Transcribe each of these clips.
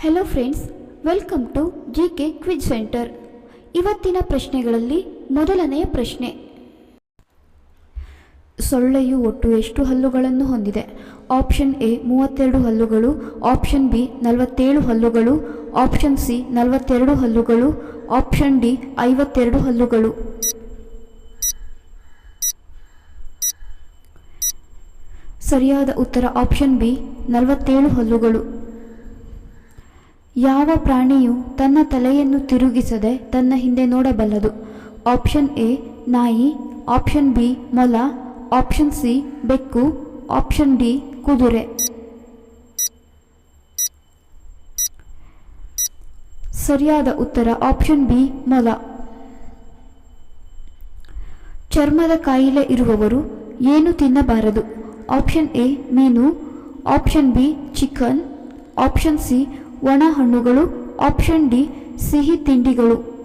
Hello friends welcome to G K quiz centre ಇವತ್ತಿನ ಪ್ರಶ್ನೆಗಳಲ್ಲಿ ಮೊದಲನೆಯ ಪ್ರಶ್ನೆ. ಸೊಳ್ಳೆಯು ಒಟ್ಟು ಎಷ್ಟು ಹಲ್ಲುಗಳನ್ನು ಹೊಂದಿದೆ? ಆಪ್ಷನ್ ಎ ಮೂವತ್ತೆರಡು ಹಲ್ಲುಗಳು ಆಪ್ಷನ್ ಬಿ ನಲವತ್ತೇಳು ಹಲ್ಲುಗಳು ಆಪ್ಷನ್ ಸಿ ನಲವತ್ತೆರಡು ಹಲ್ಲುಗಳು ಆಪ್ಷನ್ ಡಿ ಐವತ್ತೆರಡು ಹಲ್ಲುಗಳು. ಸರಿಯಾದ ಉತ್ತರ ಆಪ್ಷನ್ ಬಿ ನಲವತ್ತೇಳು ಹಲ್ಲುಗಳು. ಯಾವ ಪ್ರಾಣಿಯು ತನ್ನ ತಲೆಯನ್ನು ತಿರುಗಿಸದೆ ತನ್ನ ಹಿಂದೆ ನೋಡಬಲ್ಲದು? ಆಪ್ಷನ್ ಎ, ನಾಯಿ. ಆಪ್ಷನ್ ಬಿ, ಮೊಲ. ಆಪ್ಷನ್ ಸಿ, ಬೆಕ್ಕು. ಆಪ್ಷನ್ ಡಿ, ಕುದುರೆ. ಸರಿಯಾದ ಉತ್ತರ ಆಪ್ಷನ್ ಬಿ, ಮೊಲ. ಚರ್ಮದ ಕಾಯಿಲೆ ಇರುವವರು ಏನು ತಿನ್ನಬಾರದು? ಆಪ್ಷನ್ ಎ, ಮೀನು. Option B, chicken. Option C ಒಣ ಹಣ್ಣುಗಳು ಆಪ್ಷನ್ ಡಿ ಸಿಹಿ ತಿಂಡಿಗಳು.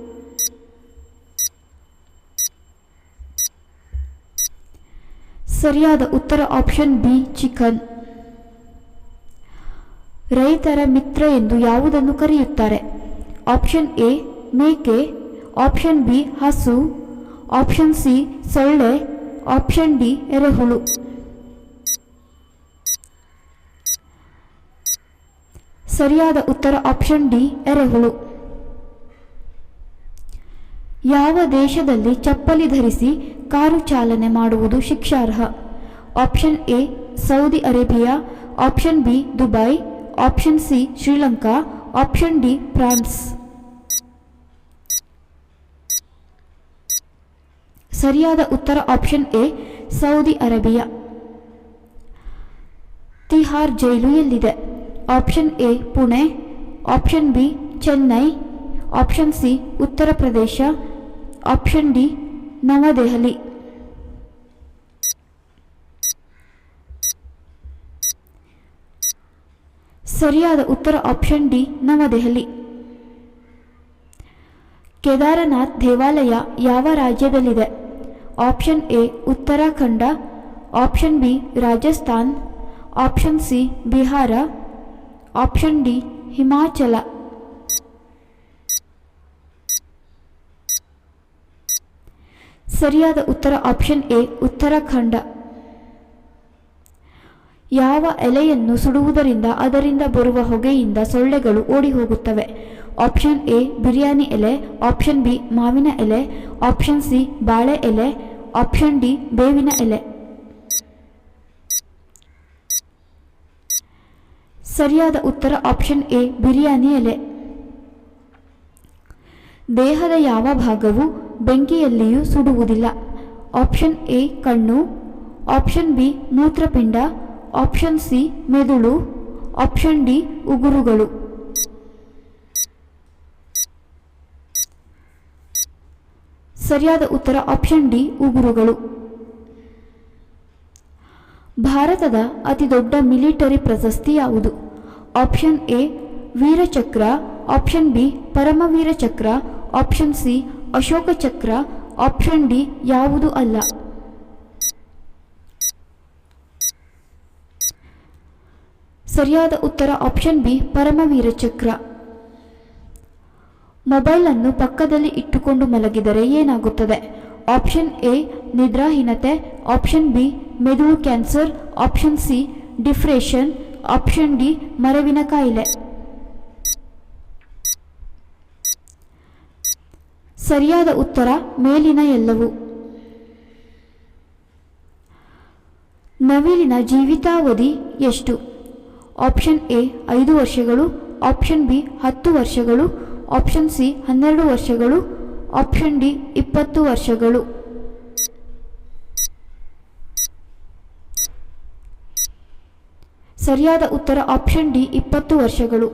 ಸರಿಯಾದ ಉತ್ತರ ಆಪ್ಷನ್ ಬಿ ಚಿಕನ್ ರೈತರ ಮಿತ್ರ ಎಂದು ಯಾವುದನ್ನು ಕರೆಯುತ್ತಾರೆ? ಆಪ್ಷನ್ ಎ ಮೇಕೆ. ಆಪ್ಷನ್ ಬಿ ಹಸು. ಆಪ್ಷನ್ ಸಿ ಸೊಳ್ಳೆ. ಆಪ್ಷನ್ ಡಿ ಎರೆಹುಳು. ಸರಿಯಾದ ಉತ್ತರ ಆಪ್ಷನ್ ಡಿ ಎರೆಹುಳು. ಯಾವ ದೇಶದಲ್ಲಿ ಚಪ್ಪಲಿ ಧರಿಸಿ ಕಾರು ಚಾಲನೆ ಮಾಡುವುದು ಶಿಕ್ಷಾರ್ಹ? Option A Saudi Arabia option B Dubai option C Sri Lanka option D France. ಸರಿಯಾದ ಉತ್ತರ option A Saudi Arabia. Tihar jail ಎಲ್ಲಿದೆ? Option A Pune option B Chennai option C Uttar Pradesh option D ನವದೆಹಲಿ ಸರಿಯಾದ ಉತ್ತರ option D ನವದೆಹಲಿ ಕೇದಾರನಾಥ್ ದೇವಾಲಯ ಯಾವ ರಾಜ್ಯದಲ್ಲಿದೆ? Option A Uttarakhand option B Rajasthan option C Bihar option D Himachal ಸರಿಯಾದ ಉತ್ತರ option A Uttarakhand. ಯಾವ ಎಲೆಯನ್ನು ಸುಡುವುದರಿಂದ ಅದರಿಂದ ಬರುವ ಹೊಗೆಯಿಂದ ಸೊಳ್ಳೆಗಳು ಓಡಿ ಹೋಗುತ್ತವೆ ಆಪ್ಷನ್ ಎ ಬಿರಿಯಾನಿ ಎಲೆ. ಆಪ್ಷನ್ ಬಿ ಮಾವಿನ ಎಲೆ. ಆಪ್ಷನ್ ಸಿ ಬಾಳೆ ಎಲೆ. ಆಪ್ಷನ್ ಡಿ ಬೇವಿನ ಎಲೆ. ಸರಿಯಾದ ಉತ್ತರ ಆಪ್ಷನ್ ಎ ಬಿರಿಯಾನಿ ಎಲೆ ದೇಹದ ಯಾವ ಭಾಗವು ಬೆಂಕಿಯಲ್ಲಿಯೂ ಸುಡುವುದಿಲ್ಲ. ಆಪ್ಷನ್ ಎ ಕಣ್ಣು. ಆಪ್ಷನ್ ಬಿ ಮೂತ್ರಪಿಂಡ. ಆಪ್ಷನ್ ಸಿ ಮೆದುಳು. ಆಪ್ಷನ್ ಡಿ ಉಗುರುಗಳು. ಸರಿಯಾದ ಉತ್ತರ ಆಪ್ಷನ್ ಡಿ ಉಗುರುಗಳು. ಭಾರತದ ಅತಿದೊಡ್ಡ ಮಿಲಿಟರಿ ಪ್ರಶಸ್ತಿ ಯಾವುದು? Option A Vir Chakra option B Param Vir Chakra option C Ashoka Chakra option D ಯಾವುದು ಅಲ್ಲ ಸರಿಯಾದ ಉತ್ತರ ಆಪ್ಷನ್ ಬಿ ಪರಮವೀರ ಚಕ್ರ ಮೊಬೈಲ್ ಅನ್ನು ಪಕ್ಕದಲ್ಲಿ ಇಟ್ಟುಕೊಂಡು ಮಲಗಿದರೆ ಏನಾಗುತ್ತದೆ? ಆಪ್ಷನ್ ಎ ನಿದ್ರಾಹೀನತೆ. ಆಪ್ಷನ್ ಬಿ ಮೆದುಳು cancer option C depression option D ಮರವಿನ ಕಾಯಿಲೆ. ಸರಿಯಾದ ಉತ್ತರ, ಮೇಲಿನ ಎಲ್ಲವು. ನವಿಲಿನ ಜೀವಿತಾವಧಿ ಎಷ್ಟು? ಆಪ್ಷನ್ ಎ ಐದು ವರ್ಷಗಳು. ಆಪ್ಷನ್ ಬಿ ಹತ್ತು ವರ್ಷಗಳು. ಆಪ್ಷನ್ ಸಿ ಹನ್ನೆರಡು ವರ್ಷಗಳು. ಆಪ್ಷನ್ ಡಿ ಇಪ್ಪತ್ತು ವರ್ಷಗಳು. ಸರಿಯಾದ ಉತ್ತರ ಆಪ್ಷನ್ ಡಿ ಇಪ್ಪತ್ತು ವರ್ಷಗಳು.